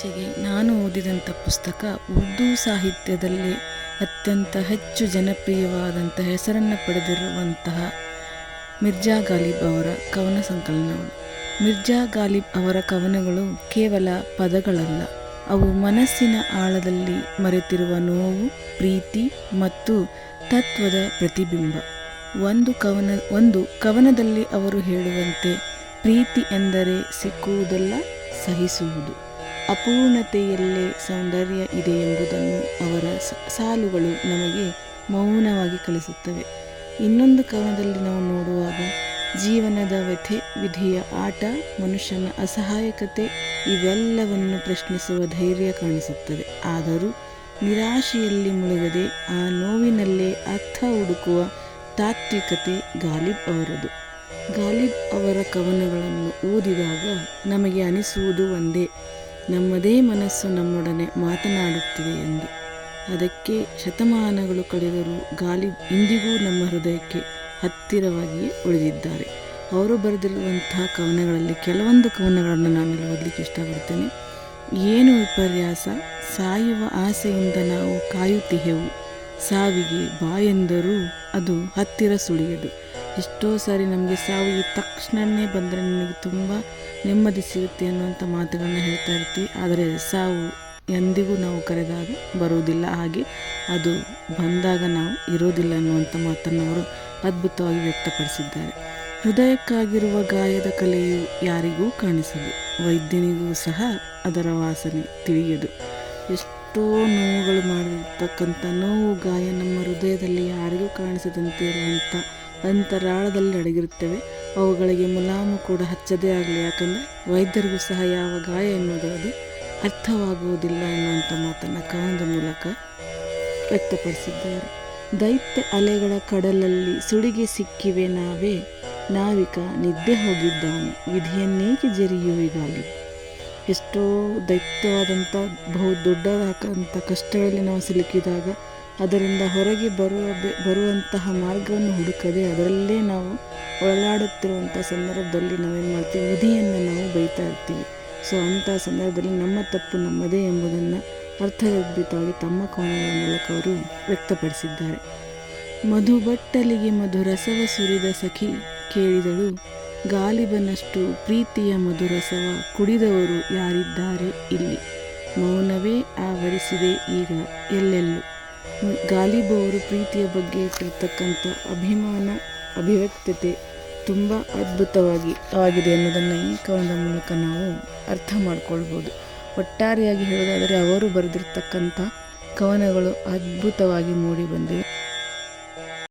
ಇತ್ತೀಚೆಗೆ ನಾನು ಓದಿದಂಥ ಪುಸ್ತಕ ಉರ್ದು ಸಾಹಿತ್ಯದಲ್ಲಿ ಅತ್ಯಂತ ಹೆಚ್ಚು ಜನಪ್ರಿಯವಾದಂಥ ಹೆಸರನ್ನು ಪಡೆದಿರುವಂತಹ ಮಿರ್ಜಾ ಗಾಲಿಬ್ ಅವರ ಕವನ ಸಂಕಲನಗಳು. ಮಿರ್ಜಾ ಗಾಲಿಬ್ ಅವರ ಕವನಗಳು ಕೇವಲ ಪದಗಳಲ್ಲ, ಅವು ಮನಸ್ಸಿನ ಆಳದಲ್ಲಿ ಮರೆತಿರುವ ನೋವು, ಪ್ರೀತಿ ಮತ್ತು ತತ್ವದ ಪ್ರತಿಬಿಂಬ. ಒಂದು ಕವನ, ಒಂದು ಕವನದಲ್ಲಿ ಅವರು ಹೇಳುವಂತೆ, ಪ್ರೀತಿ ಎಂದರೆ ಸಿಕ್ಕುವುದಲ್ಲ, ಸಹಿಸುವುದು. ಅಪೂರ್ಣತೆಯಲ್ಲೇ ಸೌಂದರ್ಯ ಇದೆ ಎಂಬುದನ್ನು ಅವರ ಸಾಲುಗಳು ನಮಗೆ ಮೌನವಾಗಿ ಕಲಿಸುತ್ತವೆ. ಇನ್ನೊಂದು ಕವನದಲ್ಲಿ ನಾವು ನೋಡುವಾಗ ಜೀವನದ ವ್ಯಥೆ, ವಿಧಿಯ ಆಟ, ಮನುಷ್ಯನ ಅಸಹಾಯಕತೆ ಇವೆಲ್ಲವನ್ನು ಪ್ರಶ್ನಿಸುವ ಧೈರ್ಯ ಕಾಣಿಸುತ್ತದೆ. ಆದರೂ ನಿರಾಶೆಯಲ್ಲಿ ಮುಳುಗದೆ ಆ ನೋವಿನಲ್ಲೇ ಅರ್ಥ ಹುಡುಕುವ ತಾತ್ವಿಕತೆ ಗಾಲಿಬ್ ಅವರದು. ಗಾಲಿಬ್ ಅವರ ಕವನಗಳನ್ನು ಓದಿದಾಗ ನಮಗೆ ಅನಿಸುವುದು ಒಂದೇ ನಮ್ಮದೇ ಮನಸ್ಸು ನಮ್ಮೊಡನೆ ಮಾತನಾಡುತ್ತಿದೆ ಎಂದು. ಅದಕ್ಕೆ ಶತಮಾನಗಳು ಕಳೆದರೂ ಗಾಲಿ ಇಂದಿಗೂ ನಮ್ಮ ಹೃದಯಕ್ಕೆ ಹತ್ತಿರವಾಗಿಯೇ ಉಳಿದಿದ್ದಾರೆ. ಅವರು ಬರೆದಿರುವಂತಹ ಕವನಗಳಲ್ಲಿ ಕೆಲವೊಂದು ಕವನಗಳನ್ನು ನಾನಿಲ್ಲಿ ಓದಲಿಕ್ಕೆ ಇಷ್ಟಪಡ್ತೇನೆ. ಏನು ವಿಪರ್ಯಾಸ? ಸಾಯುವ ಆಸೆಯಿಂದ ನಾವು ಕಾಯುತ್ತಿಹೆವು ಸಾವಿಗೆ ಬಾಯೆಂದರೂ ಅದು ಹತ್ತಿರ ಸುಳಿಯದು. ಎಷ್ಟೋ ಸಾರಿ ನಮಗೆ ಸಾವು ಈ ತಕ್ಷಣವೇ ಬಂದರೆ ನಮಗೆ ತುಂಬ ನೆಮ್ಮದಿ ಸಿಗುತ್ತೆ ಅನ್ನುವಂಥ ಮಾತುಗಳನ್ನ ಹೇಳ್ತಾ ಇರ್ತೀವಿ. ಆದರೆ ಸಾವು ಎಂದಿಗೂ ನಾವು ಕರೆದಾಗ ಬರುವುದಿಲ್ಲ. ಹಾಗೆ ಅದು ಬಂದಾಗ ನಾವು ಇರೋದಿಲ್ಲ ಅನ್ನುವಂಥ ಮಾತನ್ನು ಅವರು ಅದ್ಭುತವಾಗಿ ವ್ಯಕ್ತಪಡಿಸಿದ್ದಾರೆ. ಹೃದಯಕ್ಕಾಗಿರುವ ಗಾಯದ ಕಲೆಯು ಯಾರಿಗೂ ಕಾಣಿಸದು. ವೈದ್ಯನಿಗೂ ಸಹ ಅದರ ವಾಸನೆ ತಿಳಿಯದು ಎಷ್ಟೋ ನೋವುಗಳು ಮಾಡಿರ್ತಕ್ಕಂಥ ನೋವು, ಗಾಯ ನಮ್ಮ ಹೃದಯದಲ್ಲಿ ಯಾರಿಗೂ ಕಾಣಿಸದಂತೆ ಇರುವಂಥ ಅಂತರಾಳದಲ್ಲಿ ಅಡಗಿರುತ್ತವೆ. ಅವುಗಳಿಗೆ ಮುಲಾಮು ಕೂಡ ಹಚ್ಚದೇ ಆಗಲಿ. ಯಾಕಂದರೆ ವೈದ್ಯರಿಗೂ ಸಹ ಯಾವ ಗಾಯ ಎನ್ನುವುದು ಅದು ಅರ್ಥವಾಗುವುದಿಲ್ಲ ಎನ್ನುವಂಥ ಮಾತನ್ನು ಕವನದ ಮೂಲಕ ವ್ಯಕ್ತಪಡಿಸಿದ್ದಾರೆ. ದೈತ್ಯ ಅಲೆಗಳ ಕಡಲಲ್ಲಿ ಸುಡಿಗೆ ಸಿಕ್ಕಿವೆ ನಾವೇ. ನಾವಿಕ ನಿದ್ದೆ ಹೋಗಿದ್ದಾನೆ. ವಿಧಿಯನ್ನೇಕೆ ಜರಿಯುವಿಗಾಗಿ ಎಷ್ಟೋ ದೈತ್ಯವಾದಂಥ, ಬಹು ದೊಡ್ಡದಾದಂಥ ಕಷ್ಟಗಳಲ್ಲಿ ನಾವು ಸಿಲುಕಿದಾಗ ಅದರಿಂದ ಹೊರಗೆ ಬರುವ ಬರುವಂತಹ ಮಾರ್ಗವನ್ನು ಹುಡುಕದೆ ಅದರಲ್ಲೇ ನಾವು ಒಳಲಾಡುತ್ತಿರುವಂಥ ಸಂದರ್ಭದಲ್ಲಿ ನಾವೇನು ಮಾಡ್ತೀವಿ? ವಿಧಿಯನ್ನು ನಾವು ಬೈತಾ ಇರ್ತೀವಿ. ಸೊ ಅಂಥ ಸಂದರ್ಭದಲ್ಲಿ ನಮ್ಮ ತಪ್ಪು ನಮ್ಮದೇ ಎಂಬುದನ್ನು ಅರ್ಥಗರ್ಭಿತವಾಗಿ ತಮ್ಮ ಕವನಗಳ ಮೂಲಕ ಅವರು ವ್ಯಕ್ತಪಡಿಸಿದ್ದಾರೆ. ಮಧು ಬಟ್ಟಲಿಗೆ ಮಧುರಸವ ಸುರಿದ ಸಖಿ ಕೇಳಿದಳು. ಗಾಲಿಬನಷ್ಟು ಪ್ರೀತಿಯ ಮಧುರಸವ ಕುಡಿದವರು ಯಾರಿದ್ದಾರೆ ಇಲ್ಲಿ? ಮೌನವೇ ಆವರಿಸಿದೆ ಈಗ ಎಲ್ಲೆಲ್ಲೂ. ಗಾಲಿಬ್ ಅವರು ಪ್ರೀತಿಯ ಬಗ್ಗೆ ಇಟ್ಟಿರ್ತಕ್ಕಂಥ ಅಭಿಮಾನ, ಅಭಿವ್ಯಕ್ತತೆ ತುಂಬ ಅದ್ಭುತವಾಗಿ ಆಗಿದೆ ಅನ್ನೋದನ್ನು ಈ ಕವನದ ಮೂಲಕ ನಾವು ಅರ್ಥ ಮಾಡ್ಕೊಳ್ಬೋದು. ಒಟ್ಟಾರೆಯಾಗಿ ಹೇಳೋದಾದರೆ ಅವರು ಬರೆದಿರ್ತಕ್ಕಂಥ ಕವನಗಳು ಅದ್ಭುತವಾಗಿ ಮೂಡಿ ಬಂದಿವೆ.